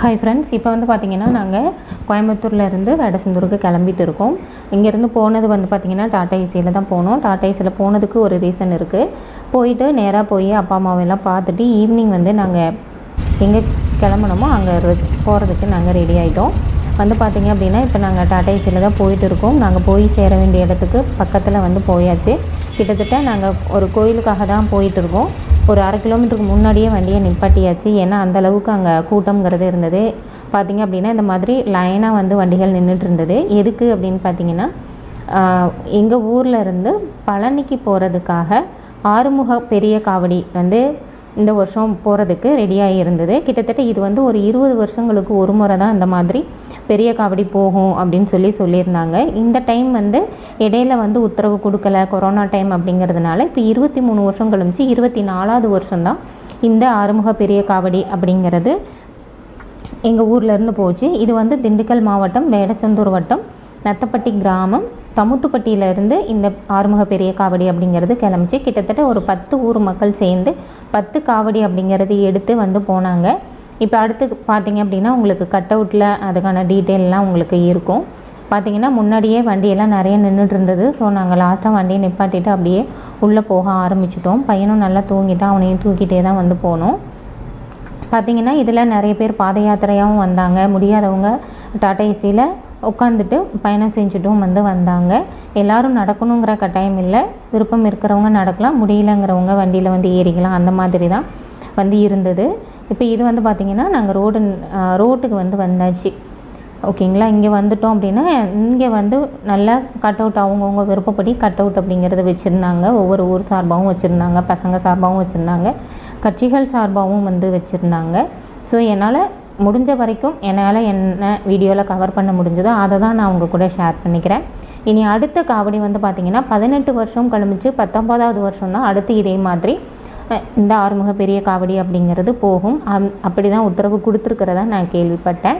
Hi friends இப்போ வந்து பார்த்திங்கன்னா நாங்கள் கோயம்புத்தூர்லேருந்து வேடசந்தூருக்கு கிளம்பிட்டு இருக்கோம். இங்கேருந்து போனது வந்து பார்த்திங்கன்னா டாடா ஏசியில் தான் போனோம். டாடா ஏசியில் போனதுக்கு ஒரு ரீசன் இருக்குது போயிட்டு நேராக போய் அப்பா அம்மாவெல்லாம் பார்த்துட்டு ஈவினிங் வந்து நாங்கள் எங்கே கிளம்பணுமோ அங்கே போகிறதுக்கு நாங்கள் ரெடி ஆகிட்டோம் வந்து பார்த்திங்க அப்படின்னா இப்போ நாங்கள் டாடா ஏசியில் தான் போயிட்டு இருக்கோம். நாங்கள் போய் சேர வேண்டிய இடத்துக்கு பக்கத்தில் வந்து போயாச்சு. கிட்டத்தட்ட நாங்கள் ஒரு கோயிலுக்காக தான் போயிட்டு இருக்கோம். ஒரு அரை கிலோமீட்டருக்கு முன்னாடியே வண்டியை நிப்பாட்டியாச்சு. ஏன்னா அந்தளவுக்கு அங்கே கூட்டம்ங்கிறது இருந்தது. பார்த்திங்க அப்படின்னா இந்த மாதிரி லைனாக வந்து வண்டிகள் நின்றுட்டு இருந்தது. எதுக்கு அப்படின்னு பார்த்தீங்கன்னா எங்கள் ஊரில் இருந்து பழனிக்கு போகிறதுக்காக ஆறுமுக பெரிய காவடி வந்து இந்த வருஷம் போகிறதுக்கு ரெடியாகி இருந்தது. கிட்டத்தட்ட இது வந்து ஒரு இருபது வருஷங்களுக்கு ஒரு முறை தான் இந்த மாதிரி பெரிய காவடி போகும் அப்படின்னு சொல்லி சொல்லியிருந்தாங்க. இந்த டைம் வந்து இடையில வந்து உத்தரவு கொடுக்கல கொரோனா டைம் அப்படிங்கிறதுனால இப்போ இருபத்தி மூணு வருஷம் கழிச்சு இருபத்தி நாலாவது வருஷம்தான் இந்த ஆறுமுக பெரிய காவடி அப்படிங்கிறது எங்கள் ஊர்லேருந்து போச்சு. இது வந்து திண்டுக்கல் மாவட்டம் வேடச்சந்தூர் வட்டம் நத்தப்பட்டி கிராமம் தமுத்துப்பட்டியிலேருந்து இந்த ஆறுமுக பெரிய காவடி அப்படிங்கிறது கிளம்பிச்சு கிட்டத்தட்ட ஒரு பத்து ஊர் மக்கள் சேர்ந்து பத்து காவடி அப்படிங்கிறது எடுத்து வந்து போனாங்க. இப்போ அடுத்து பார்த்தீங்க அப்படின்னா உங்களுக்கு கட் அவுட்டில் அதுக்கான டீட்டெயிலெலாம் உங்களுக்கு இருக்கும். பார்த்தீங்கன்னா முன்னாடியே வண்டியெல்லாம் நிறைய நின்றுட்டு இருந்தது. ஸோ நாங்கள் லாஸ்ட்டாக வண்டியை நிப்பாட்டிட்டு அப்படியே உள்ளே போக ஆரம்பிச்சிட்டோம். பையனும் நல்லா தூங்கிட்டான் அவனையும் தூக்கிட்டே தான் வந்து போனோம். பார்த்திங்கன்னா இதில் நிறைய பேர் பாத யாத்திரையாகவும் வந்தாங்க. முடியாதவங்க டாடா ஏசியில் உட்காந்துட்டு பயணம் செஞ்சுட்டும் வந்து வந்தாங்க. எல்லோரும் நடக்கணுங்கிற கட்டாயம் இல்லை. விருப்பம் இருக்கிறவங்க நடக்கலாம். முடியலங்கிறவங்க வண்டியில் வந்து ஏறிக்கலாம். அந்த மாதிரி தான் வந்து இருந்தது. இப்போ இது வந்து பார்த்திங்கன்னா நாங்கள் ரோடு ரோட்டுக்கு வந்து வந்தாச்சு. ஓகேங்களா இங்கே வந்துட்டோம் அப்படின்னா இங்கே வந்து நல்லா கட் அவுட் அவங்கவுங்க விருப்பப்படி கட் அவுட் அப்படிங்கிறத வச்சுருந்தாங்க. ஒவ்வொரு ஊர் சார்பாகவும் வச்சுருந்தாங்க. பசங்க சார்பாகவும் வச்சுருந்தாங்க. கட்சிகள் சார்பாகவும் வந்து வச்சுருந்தாங்க. ஸோ என்னால் முடிஞ்ச வரைக்கும் என்னால் என்ன வீடியோவில் கவர் பண்ண முடிஞ்சதோ அதை தான் நான் உங்கள் கூட ஷேர் பண்ணிக்கிறேன். இனி அடுத்த காவடி வந்து பார்த்திங்கன்னா பதினெட்டு வருஷம் கழிச்சு பத்தொம்போதாவது வருஷம் தான் அடுத்து இதே மாதிரி இந்த ஆறுமுக பெரிய காவடி அப்படிங்கிறது போகும். அப்படி தான் உத்தரவு கொடுத்துருக்கிறதா நான் கேள்விப்பட்டேன்.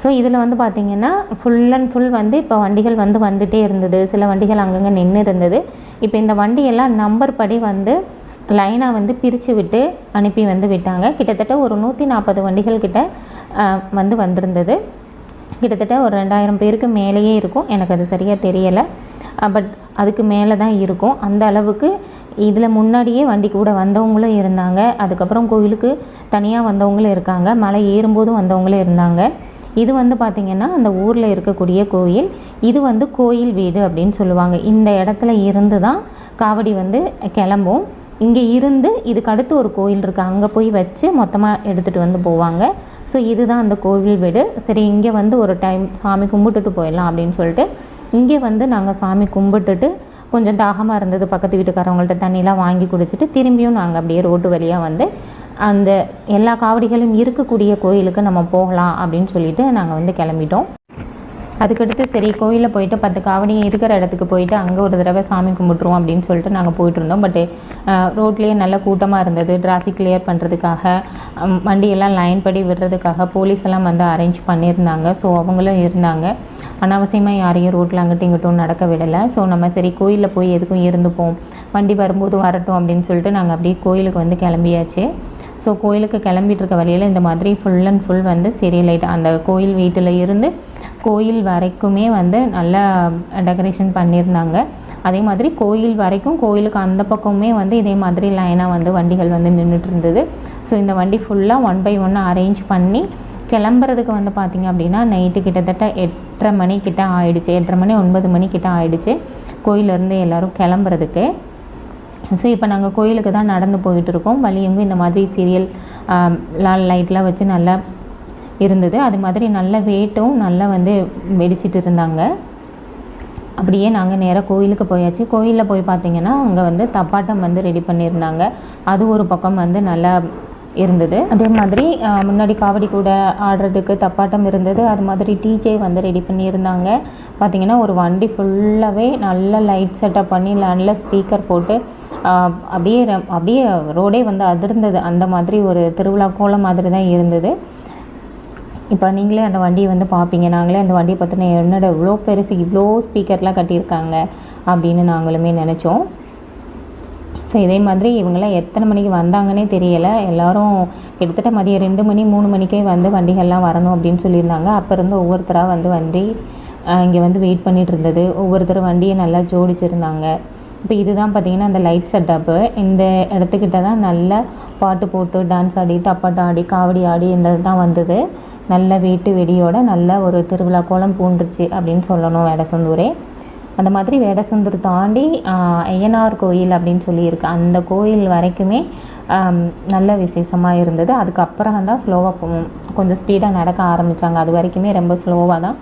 ஸோ இதில் வந்து பார்த்திங்கன்னா ஃபுல் அண்ட் ஃபுல் வந்து இப்போ வண்டிகள் வந்து வந்துகிட்டே இருந்தது. சில வண்டிகள் அங்கங்கே நின்று இருந்தது. இப்போ இந்த வண்டியெல்லாம் நம்பர் படி வந்து லைனாக வந்து பிரித்து விட்டு அனுப்பி வந்து விட்டாங்க. கிட்டத்தட்ட ஒரு நூற்றி நாற்பது வண்டிகள் கிட்ட வந்து வந்திருந்தது. கிட்டத்தட்ட ஒரு ரெண்டாயிரம் பேருக்கு மேலேயே இருக்கும். எனக்கு அது சரியாக தெரியலை. பட் அதுக்கு மேலே தான் இருக்கும். அந்த அளவுக்கு இதில் முன்னாடியே வண்டி கூட வந்தவங்களும் இருந்தாங்க. அதுக்கப்புறம் கோயிலுக்கு தனியாக வந்தவங்களும் இருக்காங்க. மலை ஏறும்போதும் வந்தவங்களும் இருந்தாங்க. இது வந்து பார்த்திங்கன்னா அந்த ஊரில் இருக்கக்கூடிய கோயில். இது வந்து கோயில் வீடு அப்படின்னு சொல்லுவாங்க. இந்த இடத்துல இருந்து தான் காவடி வந்து கிளம்பும். இங்கே இருந்து இதுக்கு அடுத்து ஒரு கோயில் இருக்குது அங்கே போய் வச்சு மொத்தமாக எடுத்துகிட்டு வந்து போவாங்க. ஸோ இதுதான் அந்த கோவில் வீடு. சரி இங்கே வந்து ஒரு டைம் சாமி கும்பிட்டுட்டு போயிடலாம் அப்படின்னு சொல்லிட்டு இங்கே வந்து நாங்கள் சாமி கும்பிட்டுட்டு கொஞ்சம் தாகமாக இருந்தது. பக்கத்து வீட்டுக்காரவங்கள்ட்ட தண்ணியெலாம் வாங்கி குடிச்சிட்டு திரும்பியும் நாங்கள் அப்படியே ரோட்டு வழியாக வந்து அந்த எல்லா காவடிகளும் இருக்கக்கூடிய கோயிலுக்கு நம்ம போகலாம் அப்படின்னு சொல்லிட்டு நாங்கள் வந்து கிளம்பிட்டோம். அதுக்கடுத்து சரி கோயிலில் போயிட்டு பத்து காவடி இருக்கிற இடத்துக்கு போயிட்டு அங்கே ஒரு தடவை சாமி கும்பிட்ருவோம் அப்படின்னு சொல்லிட்டு நாங்கள் போயிட்டுருந்தோம். பட்டு ரோட்லேயே நல்ல கூட்டமாக இருந்தது. டிராஃபிக் கிளியர் பண்ணுறதுக்காக வண்டியெல்லாம் லைன் படி விடுறதுக்காக போலீஸ் எல்லாம் வந்து அரேஞ்ச் பண்ணியிருந்தாங்க. ஸோ அவங்களும் இருந்தாங்க. அனாவசியமாக யாரையும் ரோட்டில் அங்கிட்டும் இங்கிட்டும் நடக்க விடலை. ஸோ நம்ம சரி கோயிலில் போய் எதுக்கும் இருந்துப்போம். வண்டி வரும்போது வரட்டும் அப்படின்னு சொல்லிட்டு நாங்கள் அப்படியே கோயிலுக்கு வந்து கிளம்பியாச்சு. ஸோ கோயிலுக்கு கிளம்பிட்டு இருக்க வழியில் இந்த மாதிரி ஃபுல் அண்ட் ஃபுல் வந்து சீரியல் லைட் அந்த கோயில் வீட்டில் இருந்து கோயில் வரைக்குமே வந்து நல்லா டெக்கரேஷன் பண்ணியிருந்தாங்க. அதே மாதிரி கோயில் வரைக்கும் கோயிலுக்கு அந்த பக்கமுமே வந்து இதே மாதிரி லைனாக வந்து வண்டிகள் வந்து நின்றுட்டு இருந்தது. ஸோ இந்த வண்டி ஃபுல்லாக ஒன் பை ஒன்று அரேஞ்ச் பண்ணி கிளம்புறதுக்கு வந்து பார்த்திங்க அப்படின்னா நைட்டு கிட்டத்தட்ட எட்டரை மணி கிட்ட ஆயிடுச்சு. எட்டரை மணி ஒன்பது மணி கிட்ட ஆயிடுச்சு. கோயிலேருந்து எல்லோரும் கிளம்புறதுக்கு. ஸோ இப்போ நாங்கள் கோயிலுக்கு தான் நடந்து போயிட்டுருக்கோம் இருக்கோம். இந்த மாதிரி சீரியல் லால் லைட்லாம் வச்சு நல்லா இருந்தது. அது மாதிரி நல்ல வேட்டும் நல்லா வந்து வெடிச்சிட்டு இருந்தாங்க. அப்படியே நாங்கள் நேராக கோயிலுக்கு போயாச்சு. கோயிலில் போய் பார்த்தீங்கன்னா அங்கே வந்து தப்பாட்டம் வந்து ரெடி பண்ணியிருந்தாங்க. அது ஒரு பக்கம் வந்து நல்லா இருந்தது. அதே மாதிரி முன்னாடி காவடி கூட ஆடுறதுக்கு தப்பாட்டம் இருந்தது. அது மாதிரி டிஜே வந்து ரெடி பண்ணியிருந்தாங்க. பார்த்திங்கன்னா ஒரு வண்டி ஃபுல்லாகவே நல்ல லைட் செட்டப் பண்ணி நல்ல ஸ்பீக்கர் போட்டு அப்படியே அப்படியே ரோடே வந்து அதிர்ந்தது. அந்த மாதிரி ஒரு திருவிழா கோலம் மாதிரி தான் இருந்தது. இப்போ நீங்களே அந்த வண்டியை வந்து பார்ப்பீங்க. நாங்களே அந்த வண்டியை பார்த்தினா என்னோட இவ்வளோ பெருசு இவ்வளோ ஸ்பீக்கர்லாம் கட்டியிருக்காங்க அப்படின்னு நாங்களுமே நினச்சோம். ஸோ இதே மாதிரி இவங்கெல்லாம் எத்தனை மணிக்கு வந்தாங்கன்னே தெரியலை. எல்லாரும் கிட்டத்தட்ட மதியம் ரெண்டு மணி மூணு மணிக்கே வந்து வண்டிகள்லாம் வரணும் அப்படின்னு சொல்லியிருந்தாங்க. அப்போ இருந்து ஒவ்வொருத்தராக வந்து வண்டி இங்கே வந்து வெயிட் பண்ணிகிட்டு இருந்தது. ஒவ்வொருத்தரும் வண்டியை நல்லா ஜோடிச்சிருந்தாங்க. இப்போ இதுதான் பார்த்தீங்கன்னா அந்த லைட் செட்டப்பு இந்த இடத்துக்கிட்ட தான் நல்லா பாட்டு போட்டு டான்ஸ் ஆடி தப்பாட்டம் ஆடி காவடி ஆடி இந்த தான் வந்தது. நல்ல வீட்டு வெடியோட நல்ல ஒரு திருவிழா கோலம் பூண்டுருச்சு அப்படின்னு சொல்லணும் வேடசந்தூரே. அந்த மாதிரி வேடசந்தூர் தாண்டி ஐயனார் கோயில் அப்படின்னு சொல்லியிருக்கு. அந்த கோயில் வரைக்குமே நல்ல விசேஷமாக இருந்தது. அதுக்கப்புறம் தான் ஸ்லோவாக கொஞ்சம் ஸ்பீடாக நடக்க ஆரம்பித்தாங்க அது வரைக்குமே ரொம்ப ஸ்லோவாக தான்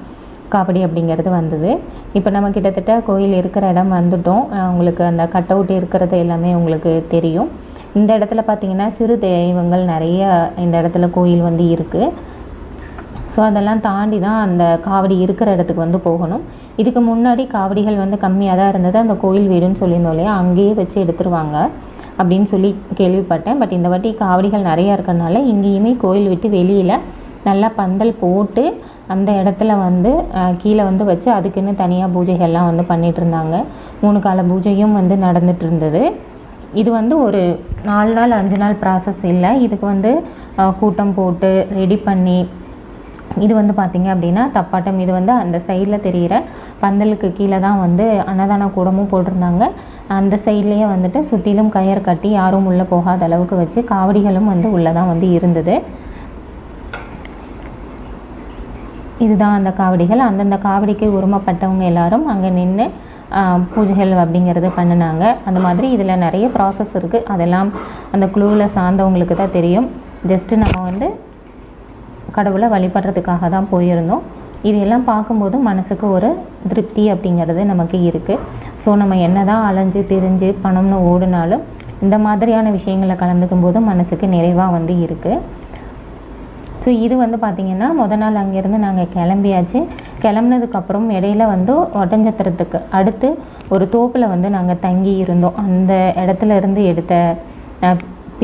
காவடி அப்படிங்கிறது வந்தது. இப்போ நம்ம கிட்டத்தட்ட கோயில் இருக்கிற இடம் வந்துட்டோம். உங்களுக்கு அந்த கட் அவுட் இருக்கிறது எல்லாமே உங்களுக்கு தெரியும். இந்த இடத்துல பார்த்தீங்கன்னா சிறு தெய்வங்கள் நிறைய இந்த இடத்துல கோயில் வந்து இருக்குது ஸோ அதெல்லாம் தாண்டி தான் அந்த காவடி இருக்கிற இடத்துக்கு வந்து போகணும். இதுக்கு முன்னாடி காவடிகள் வந்து கம்மியாக தான் இருந்தது. அந்த கோயில் வீடுன்னு சொல்லியிருந்தோம் இல்லையா? அங்கேயே வச்சு எடுத்துருவாங்க அப்படின்னு சொல்லி கேள்விப்பட்டேன். பட் இந்த வாட்டி காவடிகள் நிறையா இருக்கறனால இங்கேயுமே கோயில் விட்டு வெளியில் நல்லா பந்தல் போட்டு அந்த இடத்துல வந்து கீழே வந்து வச்சு அதுக்குன்னு தனியாக பூஜைகள்லாம் வந்து பண்ணிகிட்டு இருந்தாங்க. மூணு கால பூஜையும் வந்து நடந்துட்டு இருந்தது. இது வந்து ஒரு நாலு நாள் அஞ்சு நாள் ப்ராசஸ் இல்லை. இதுக்கு வந்து கூட்டம் போட்டு ரெடி பண்ணி இது வந்து பார்த்தீங்க அப்படின்னா தப்பாட்டம். இது வந்து அந்த சைடில் தெரிகிற பந்தலுக்கு கீழே தான் வந்து அன்னதான கூடமும் போட்டிருந்தாங்க. அந்த சைட்லேயே வந்துட்டு சுற்றிலும் கயிறு கட்டி யாரும் உள்ளே போகாத அளவுக்கு வச்சு காவடிகளும் வந்து உள்ளே தான் வந்து இருந்தது. இதுதான் அந்த காவடிகள். அந்தந்த காவடிக்கு உரிமைப்பட்டவங்க எல்லாரும் அங்கே நின்று பூஜைகள் அப்படிங்கிறது பண்ணினாங்க. அந்த மாதிரி இதில் நிறைய ப்ராசஸ் இருக்குது அதெல்லாம் அந்த குழுவில் சார்ந்தவங்களுக்கு தான் தெரியும். ஜஸ்ட்டு நம்ம வந்து கடவுளை வழிபடுறதுக்காக தான் போயிருந்தோம். இதையெல்லாம் பார்க்கும்போது மனசுக்கு ஒரு திருப்தி அப்படிங்கிறது நமக்கு இருக்குது ஸோ நம்ம என்ன தான் அலைஞ்சு திரிஞ்சு பணம்னு ஓடினாலும் இந்த மாதிரியான விஷயங்களை கலந்துக்கும் போது மனசுக்கு நிறைவாக வந்து இருக்குது ஸோ இது வந்து பார்த்திங்கன்னா முத நாள் அங்கேருந்து நாங்கள் கிளம்பியாச்சு. கிளம்புனதுக்கப்புறம் இடையில வந்து ஒட்டஞ்சத்திரத்துக்கு அடுத்து ஒரு தோப்பில் வந்து நாங்கள் தங்கி இருந்தோம் அந்த இடத்துல இருந்து எடுத்த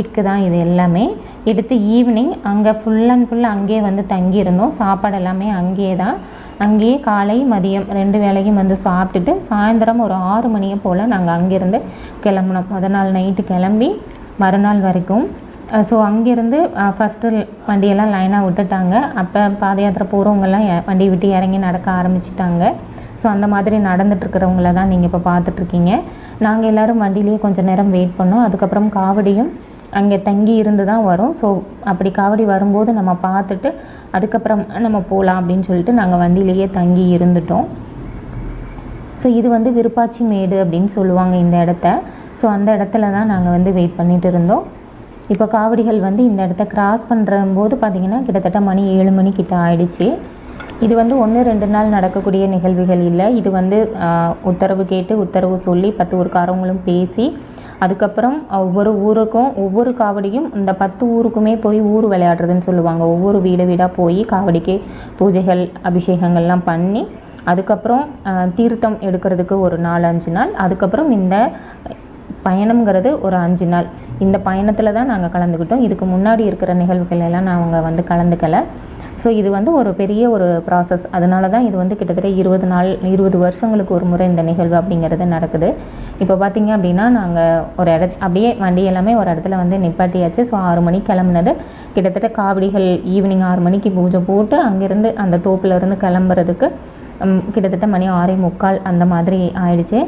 பிக்கு தான் இது எல்லாமே எடுத்து ஈவினிங் அங்கே ஃபுல் அண்ட் ஃபுல் அங்கேயே வந்து தங்கியிருந்தோம். சாப்பாடு எல்லாமே அங்கேயே தான். அங்கேயே காலை மதியம் ரெண்டு வேளையும் வந்து சாப்பிட்டுட்டு சாயந்தரம் ஒரு ஆறு மணியை போல் நாங்கள் அங்கேருந்து கிளம்புனோம். முத நாள் நைட்டு கிளம்பி மறுநாள் வரைக்கும். ஸோ அங்கேருந்து ஃபஸ்ட்டு வண்டியெல்லாம் லைனாக விட்டுட்டாங்க. அப்போ பாத யாத்திரை போகிறவங்கெல்லாம் வண்டி விட்டு இறங்கி நடக்க ஆரம்பிச்சிட்டாங்க. ஸோ அந்த மாதிரி நடந்துட்டுருக்கிறவங்கள தான் நீங்கள் இப்போ பார்த்துட்ருக்கீங்க நாங்கள் எல்லோரும் வண்டியிலேயே கொஞ்சம் நேரம் வெயிட் பண்ணோம். அதுக்கப்புறம் காவடியும் அங்கே தங்கி இருந்து தான் வரும். ஸோ அப்படி காவடி வரும்போது நம்ம பார்த்துட்டு அதுக்கப்புறம் நம்ம போகலாம் அப்படின்னு சொல்லிட்டு நாங்கள் வண்டியிலேயே தங்கி இருந்துட்டோம். ஸோ இது வந்து விருப்பாச்சி மேடு அப்படின்னு சொல்லுவாங்க இந்த இடத்த. ஸோ அந்த இடத்துல தான் நாங்கள் வந்து வெயிட் பண்ணிட்டு இருந்தோம். இப்போ காவடிகள் வந்து இந்த இடத்த கிராஸ் பண்ணுற போது கிட்டத்தட்ட மணி ஏழு மணி கிட்ட ஆயிடுச்சு. இது வந்து ஒன்று ரெண்டு நாள் நடக்கக்கூடிய நிகழ்வுகள் இல்லை. இது வந்து உத்தரவு கேட்டு உத்தரவு சொல்லி பத்து ஊருக்காரவங்களும் பேசி அதுக்கப்புறம் ஒவ்வொரு ஊருக்கும் ஒவ்வொரு காவடியும் இந்த பத்து ஊருக்குமே போய் ஊர் விளையாடுறதுன்னு சொல்லுவாங்க. ஒவ்வொரு வீடு வீடாக போய் காவடிக்கு பூஜைகள் அபிஷேகங்கள்லாம் பண்ணி அதுக்கப்புறம் தீர்த்தம் எடுக்கிறதுக்கு ஒரு நாலஞ்சு அஞ்சு நாள். அதுக்கப்புறம் இந்த பயணம்ங்கிறது ஒரு அஞ்சு நாள். இந்த பயணத்தில் தான் நாங்கள் கலந்துக்கிட்டோம். இதுக்கு முன்னாடி இருக்கிற நிகழ்வுகள் எல்லாம் நாங்கள் வந்து கலந்துக்கலை. ஸோ இது வந்து ஒரு பெரிய ஒரு ப்ராசஸ் அதனால தான் இது வந்து கிட்டத்தட்ட இருபது நாள் இருபது வருஷங்களுக்கு ஒரு முறை இந்த நிகழ்வு அப்படிங்கிறது நடக்குது. இப்போ பார்த்தீங்க அப்படின்னா நாங்கள் ஒரு இட அப்படியே வண்டி எல்லாமே ஒரு இடத்துல வந்து நிப்பாட்டியாச்சு. ஸோ ஆறு மணிக்கு கிளம்புனது. கிட்டத்தட்ட காவடிகள் ஈவினிங் ஆறு மணிக்கு பூஜை போட்டு அங்கேருந்து அந்த தோப்புல இருந்து கிளம்புறதுக்கு கிட்டத்தட்ட மணி ஆறே முக்கால் அந்த மாதிரி ஆயிடுச்சு.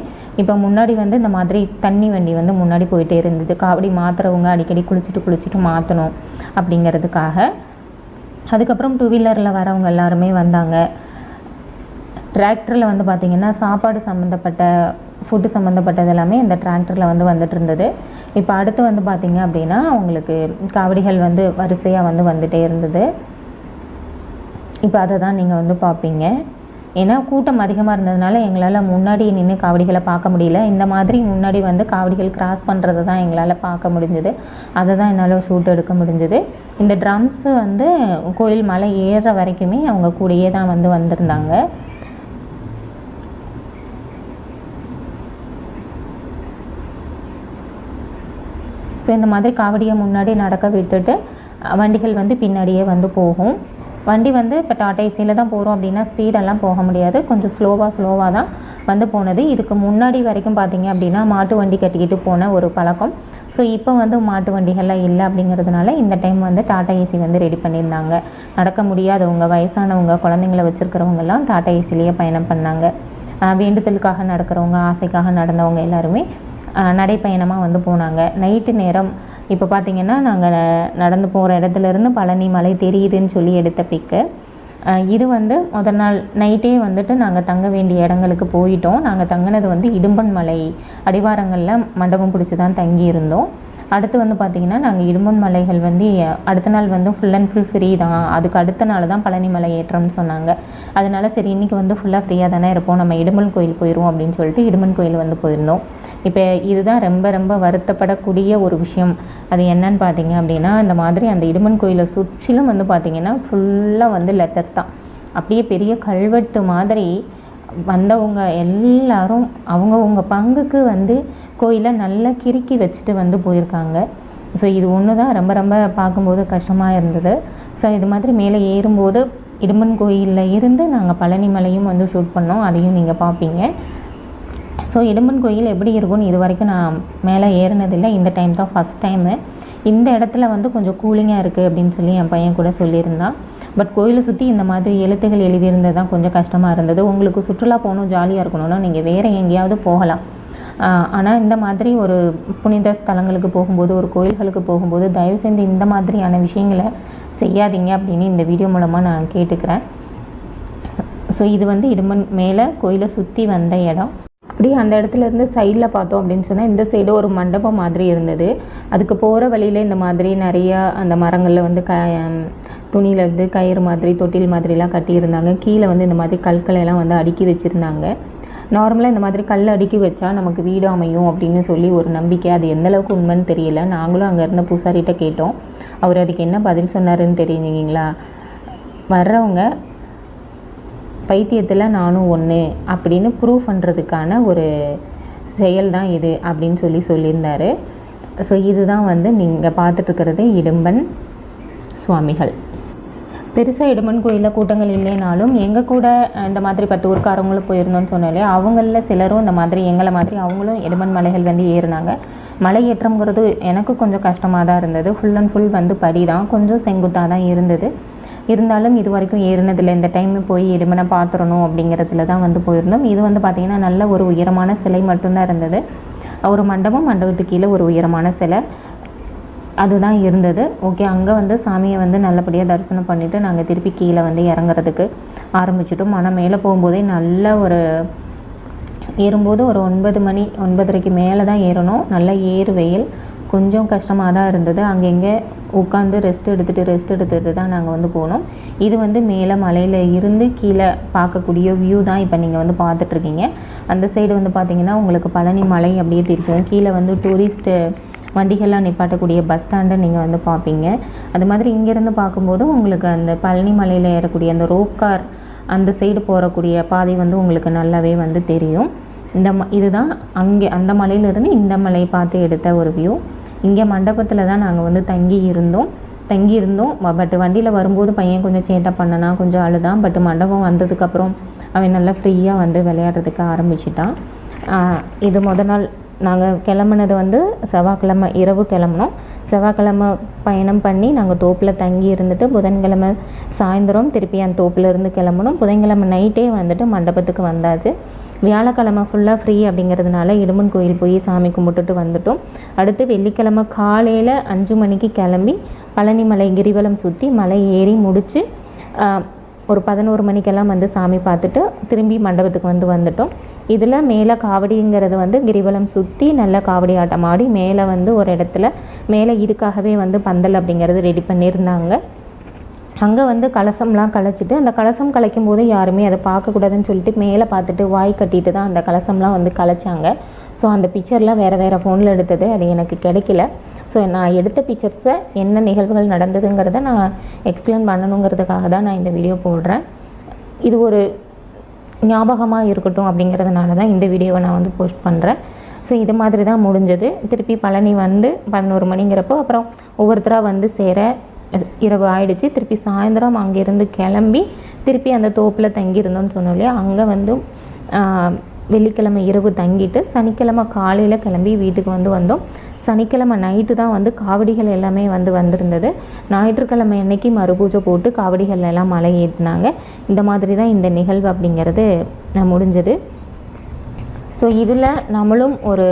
இப்போ முன்னாடி வந்து இந்த மாதிரி தண்ணி வண்டி வந்து முன்னாடி போயிட்டே இருந்தது. காவடி மாற்றுறவங்க அடிக்கடி குளிச்சுட்டு குளிச்சுட்டு மாற்றணும் அப்படிங்கிறதுக்காக. அதுக்கப்புறம் டூ வீலரில் வரவங்க எல்லாருமே வந்தாங்க. டிராக்டரில் வந்து பார்த்திங்கன்னா சாப்பாடு சம்மந்தப்பட்ட ஃபுட்டு சம்மந்தப்பட்டது எல்லாமே இந்த டிராக்டரில் வந்து வந்துட்டு இருந்தது. இப்போ அடுத்து வந்து பார்த்திங்க அப்படின்னா அவங்களுக்கு காவடிகள் வந்து வரிசையாக வந்து வந்துட்டே இருந்தது. இப்போ அதை தான் நீங்கள் வந்து பார்ப்பீங்க ஏன்னா கூட்டம் அதிகமாக இருந்ததுனால எங்களால் முன்னாடி நின்று காவடிகளை பார்க்க முடியல. இந்த மாதிரி முன்னாடி வந்து காவடிகள் கிராஸ் பண்ணுறது தான் எங்களால் பார்க்க முடிஞ்சுது. அதை தான் என்னால் ஷூட் எடுக்க முடிஞ்சுது. இந்த ட்ரம்ஸு வந்து கோயில் மலை ஏறுற வரைக்குமே அவங்க கூடயே தான் வந்து வந்திருந்தாங்க. ஸோ இந்த மாதிரி காவடியை முன்னாடி நடக்க விட்டுட்டு வண்டிகள் வந்து பின்னாடியே வந்து போகும். வண்டி வந்து இப்போ டாடா ஏசியில் தான் போகிறோம் அப்படின்னா ஸ்பீடெல்லாம் போக முடியாது. கொஞ்சம் ஸ்லோவாக ஸ்லோவாக தான் வந்து போனது. இதுக்கு முன்னாடி வரைக்கும் பார்த்தீங்க அப்படின்னா மாட்டு வண்டி கட்டிக்கிட்டு போன ஒரு பழக்கம். ஸோ இப்போ வந்து மாட்டு வண்டிகள்லாம் இல்லை அப்படிங்கிறதுனால இந்த டைம் வந்து டாடா ஏசி வந்து ரெடி பண்ணியிருந்தாங்க. நடக்க முடியாதவங்க வயசானவங்க குழந்தைங்கள வச்சுருக்கிறவங்கெல்லாம் டாடா ஏசிலேயே பயணம் பண்ணாங்க. வேண்டுதலுக்காக நடக்கிறவங்க ஆசைக்காக நடந்தவங்க எல்லாருமே நடைப்பயணமாக வந்து போனாங்க. நைட்டு நேரம் இப்போ பார்த்திங்கன்னா நாங்கள் நடந்து போகிற இடத்துல இருந்து பழனி மலை தெரியுதுன்னு சொல்லி எடுத்த பிக்கு இது வந்து முதல் நாள் நைட்டே வந்துட்டு நாங்கள் தங்க வேண்டிய இடங்களுக்கு போயிட்டோம். நாங்கள் தங்கினது வந்து இடும்பன் மலை அடிவாரங்களில் மண்டபம் பிடிச்சி தான் தங்கியிருந்தோம் அடுத்து வந்து பார்த்திங்கன்னா நாங்கள் இடும்பன் மலைகள் வந்து அடுத்த நாள் வந்து ஃபுல் அண்ட் ஃபுல் ஃப்ரீ தான். அதுக்கு அடுத்த நாள் தான் பழனி மலை ஏற்றம்னு சொன்னாங்க. அதனால சரி இன்றைக்கி வந்து ஃபுல்லாக ஃப்ரீயாக தானே இருப்போம். நம்ம இடும்பன் கோயில் போயிடுவோம் அப்படின்னு சொல்லிட்டு இடும்பன் கோயில் வந்து போயிருந்தோம். இப்போ இதுதான் ரொம்ப ரொம்ப வருத்தப்படக்கூடிய ஒரு விஷயம். அது என்னன்னு பார்த்தீங்க அப்படின்னா இந்த மாதிரி அந்த இடுமன் கோயிலை சுற்றிலும் வந்து பார்த்திங்கன்னா ஃபுல்லாக வந்து லெட்டர்ஸ் தான். அப்படியே பெரிய கல்வெட்டு மாதிரி வந்தவங்க எல்லாரும் அவங்கவுங்க பங்குக்கு வந்து கோயிலை நல்லா கிறுக்கி வச்சுட்டு வந்து போயிருக்காங்க. ஸோ இது ஒன்று தான் ரொம்ப ரொம்ப பார்க்கும்போது கஷ்டமாக இருந்தது. ஸோ இது மாதிரி மேலே ஏறும்போது இடுமன் கோயிலில் இருந்து நாங்கள் பழனி மலையும் வந்து ஷூட் பண்ணோம். அதையும் நீங்கள் பார்ப்பீங்க ஸோ இடும்பன் கோயில் எப்படி இருக்கும்னு இது வரைக்கும் நான் மேலே ஏறினதில்லை. இந்த டைம் தான் ஃபஸ்ட் டைமு இந்த இடத்துல வந்து கொஞ்சம் கூலிங்காக இருக்குது அப்படின்னு சொல்லி என் பையன் கூட சொல்லியிருந்தான். பட் கோயிலை சுற்றி இந்த மாதிரி எழுத்துகள் எழுதியிருந்தது தான் கொஞ்சம் கஷ்டமாக இருந்தது. உங்களுக்கு சுற்றுலா போகணும் ஜாலியாக இருக்கணும்னா நீங்கள் வேறு எங்கேயாவது போகலாம். ஆனால் இந்த மாதிரி ஒரு புனித ஸ்தலங்களுக்கு போகும்போது ஒரு கோயில்களுக்கு போகும்போது தயவு செஞ்சு இந்த மாதிரியான விஷயங்களை செய்யாதீங்க அப்படின்னு இந்த வீடியோ மூலமாக நான் கேட்டுக்கிறேன். ஸோ இது வந்து இடுமன் மேலே கோயிலை சுற்றி வந்த இடம். அப்படியே அந்த இடத்துல இருந்து சைடில் பார்த்தோம் அப்படின்னு சொன்னால் இந்த சைடு ஒரு மண்டபம் மாதிரி இருந்தது. அதுக்கு போகிற வழியில் இந்த மாதிரி நிறையா அந்த மரங்களில் வந்து க துணியிலேருந்து கயிறு மாதிரி தொட்டில் மாதிரிலாம் கட்டியிருந்தாங்க. கீழே வந்து இந்த மாதிரி கற்களையெல்லாம் வந்து அடுக்கி வச்சுருந்தாங்க. நார்மலாக இந்த மாதிரி கல் அடுக்கி வச்சா நமக்கு வீடு அமையும் அப்படின்னு சொல்லி ஒரு நம்பிக்கை. அது எந்த அளவுக்கு உண்மைன்னு தெரியல. நாங்களும் அங்கே இருந்த பூசாரிகிட்ட கேட்டோம். அவர் அதுக்கு என்ன பதில் சொன்னாருன்னு தெரியுங்களா வர்றவங்க பைத்தியத்தில் நானும் ஒன்று அப்படின்னு ப்ரூவ் பண்ணுறதுக்கான ஒரு செயல் தான் இது அப்படின்னு சொல்லி சொல்லியிருந்தார். ஸோ இதுதான் வந்து நீங்கள் பார்த்துட்ருக்கிறது இடும்பன் சுவாமிகள். பெருசாக இடுமன் கோயிலில் கூட்டங்கள் இல்லைனாலும் எங்கள் கூட இந்த மாதிரி பத்து ஊர்க்காரங்களும் போயிருந்தோம்னு சொன்னாலே அவங்களில் சிலரும் இந்த மாதிரி எங்களை மாதிரி அவங்களும் இடுமன் மலைகள் வந்து ஏறினாங்க. மலை ஏற்றங்கிறது எனக்கு கொஞ்சம் கஷ்டமாக தான் இருந்தது. ஃபுல் அண்ட் ஃபுல் வந்து படி தான் கொஞ்சம் செங்குத்தாக தான் இருந்தது. இருந்தாலும் இது வரைக்கும் ஏறினதில்லை. இந்த டைம் போய் எடுமனை பார்த்துடணும் அப்படிங்கிறதுல தான் வந்து போயிருந்தோம். இது வந்து பார்த்திங்கன்னா நல்ல ஒரு உயரமான சிலை மட்டும்தான் இருந்தது. ஒரு மண்டபம் மண்டபத்துக்கு கீழே ஒரு உயரமான சிலை. அதுதான் இருந்தது. ஓகே அங்கே வந்து சாமியை வந்து நல்லபடியாக தரிசனம் பண்ணிவிட்டு நாங்கள் திருப்பி கீழே வந்து இறங்குறதுக்கு ஆரம்பிச்சிட்டோம். ஆனால் மேலே போகும்போதே நல்ல ஒரு ஏறும்போது ஒரு ஒன்பது மணி ஒன்பதரைக்கு மேலே தான் ஏறணும். நல்ல ஏறு வெயில். கொஞ்சம் கஷ்டமாக தான் இருந்தது. அங்கங்கே உட்காந்து ரெஸ்ட் எடுத்துகிட்டு ரெஸ்ட் எடுத்துகிட்டு தான் நாங்கள் வந்து போனோம். இது வந்து மேலே மலையில் இருந்து கீழே பார்க்கக்கூடிய வியூ தான் இப்போ நீங்கள் வந்து பார்த்துட்ருக்கீங்க. அந்த சைடு வந்து பார்த்தீங்கன்னா உங்களுக்கு பழனி மலை அப்படியே தெரியும். கீழே வந்து டூரிஸ்ட்டு வண்டிகள்லாம் நிப்பாட்டக்கூடிய பஸ் ஸ்டாண்டை நீங்கள் வந்து பார்ப்பீங்க. அது மாதிரி இங்கேருந்து பார்க்கும்போது உங்களுக்கு அந்த பழனி மலையில் ஏறக்கூடிய அந்த ரோப் கார் அந்த சைடு போகக்கூடிய பாதை வந்து உங்களுக்கு நல்லாவே வந்து தெரியும். இந்த ம இதுதான் அங்கே அந்த மலையிலேருந்து இந்த மலையை பார்த்து எடுத்த ஒரு வியூ இங்கே மண்டபத்தில் தான் நாங்கள் வந்து தங்கி இருந்தோம். தங்கி இருந்தோம். பட் வண்டியில் வரும்போது பையன் கொஞ்சம் சேட்டை பண்ணனா கொஞ்சம் அழுதான். பட் மண்டபம் வந்ததுக்கப்புறம் அவன் நல்லா ஃப்ரீயாக வந்து விளையாடுறதுக்கு ஆரம்பிச்சிட்டான். இது முத நாள் நாங்கள் கிளம்புனது வந்து செவ்வாய்க்கிழமை இரவு கிளம்புனோம். செவ்வாய்க்கிழமை பயணம் பண்ணி நாங்கள் தோப்பில் தங்கி இருந்துட்டு புதன்கிழமை சாயந்தரம் திருப்பி அந்த தோப்பில் இருந்து கிளம்புனோம். புதன்கிழமை நைட்டே வந்துட்டு மண்டபத்துக்கு வந்தாச்சு. வியாழக்கிழமை ஃபுல்லாக ஃப்ரீ அப்படிங்கிறதுனால இடுமன் கோயில் போய் சாமி கும்பிட்டுட்டு வந்துட்டோம். அடுத்து வெள்ளிக்கிழமை காலையில் அஞ்சு மணிக்கு கிளம்பி பழனிமலை கிரிவலம் சுற்றி மலை ஏறி முடித்து ஒரு பதினோரு மணிக்கெல்லாம் வந்து சாமி பார்த்துட்டு திரும்பி மண்டபத்துக்கு வந்து வந்துட்டோம். இதில் மேலே காவடிங்கிறது வந்து கிரிவலம் சுற்றி நல்ல காவடி ஆட்டம் ஆடி மேலே வந்து ஒரு இடத்துல மேலே இதுக்காகவே வந்து பந்தல் அப்படிங்கிறது ரெடி பண்ணியிருந்தாங்க. அங்கே வந்து கலசம்லாம் கலைச்சிட்டு அந்த கலசம் கலைக்கும் போது யாருமே அதை பார்க்கக்கூடாதுன்னு சொல்லிட்டு மேலே பார்த்துட்டு வாய் கட்டிட்டு தான் அந்த கலசம்லாம் வந்து கலைச்சாங்க. ஸோ அந்த பிக்சர்லாம் வேறு வேறு ஃபோனில் எடுத்தது. அது எனக்கு கிடைக்கல. ஸோ நான் எடுத்த பிக்சர்ஸை என்ன நிகழ்வுகள் நடந்ததுங்கிறத நான் எக்ஸ்பிளைன் பண்ணணுங்கிறதுக்காக தான் நான் இந்த வீடியோ போடுறேன். இது ஒரு ஞாபகமாக இருக்கட்டும் அப்படிங்கிறதுனால தான் இந்த வீடியோவை நான் வந்து போஸ்ட் பண்ணுறேன் ஸோ இது மாதிரி தான் முடிஞ்சது. திருப்பி பழனி வந்து பதினோரு மணிங்கிறப்போ அப்புறம் ஒவ்வொருத்தராக வந்து சேர இரவு ஆயிடுச்சு. திருப்பி சாயந்தரம் அங்கேருந்து கிளம்பி திருப்பி அந்த தோப்பில் தங்கியிருந்தோம்னு சொன்னோம் இல்லையா? அங்கே வந்து வெள்ளிக்கிழமை இரவு தங்கிட்டு சனிக்கிழமை காலையில் கிளம்பி வீட்டுக்கு வந்து வந்தோம். சனிக்கிழமை நைட்டு தான் வந்து காவடிகள் எல்லாமே வந்து வந்திருந்தது. ஞாயிற்றுக்கிழமை அன்னைக்கு மறுபூஜை போட்டு காவடிகள் எல்லாம் மலை ஏற்றினாங்க இந்த மாதிரி தான் இந்த நிகழ்வு அப்படிங்கிறது நான் முடிஞ்சது. ஸோ இதில் நம்மளும் ஒரு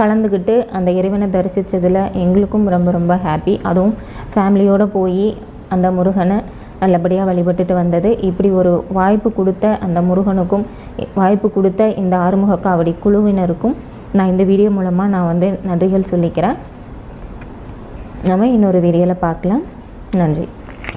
கலந்துக்கிட்டு அந்த இறைவனை தரிசித்ததில் எங்களுக்கும் ரொம்ப ரொம்ப ஹாப்பி அதுவும் ஃபேமிலியோடு போய் அந்த முருகனை நல்லபடியாக வழிபட்டுட்டு வந்தது. இப்படி ஒரு வாய்ப்பு கொடுத்த அந்த முருகனுக்கும் வாய்ப்பு கொடுத்த இந்த ஆறுமுக காவடி குழுவினருக்கும் நான் இந்த வீடியோ மூலமாக நான் வந்து நன்றிகள் சொல்லிக்கிறேன். நம்ம இன்னொரு வீடியோவில் பார்க்கலாம். நன்றி.